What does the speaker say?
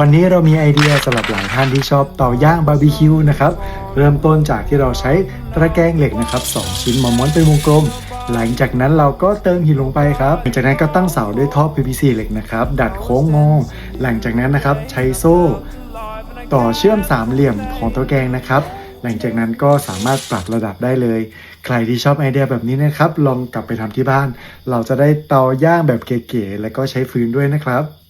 วันนี้เรามีไอเดียสำหรับหลายท่านที่ชอบเตาย่างบาร์บีคิวนะครับ เริ่มต้นจากที่เราใช้ตะแกรงเหล็กนะครับสองชิ้นมาม้วนเป็นวงกลม หลังจากนั้นเราก็เติมหินลงไปครับหลังจากนั้นก็ตั้งเสาด้วยท่อ PVC เหล็กนะครับ ดัดโค้งงอหลังจากนั้นนะครับใช้โซ่ ต่อเชื่อมสามเหลี่ยมของตะแกรงนะครับ หลังจากนั้นก็สามารถปรับระดับได้เลย ใครที่ชอบไอเดียแบบนี้นะครับ ลองกลับไปทำที่บ้าน เราจะได้เตาย่างแบบเก๋ๆและก็ใช้ฟืนด้วยนะครับ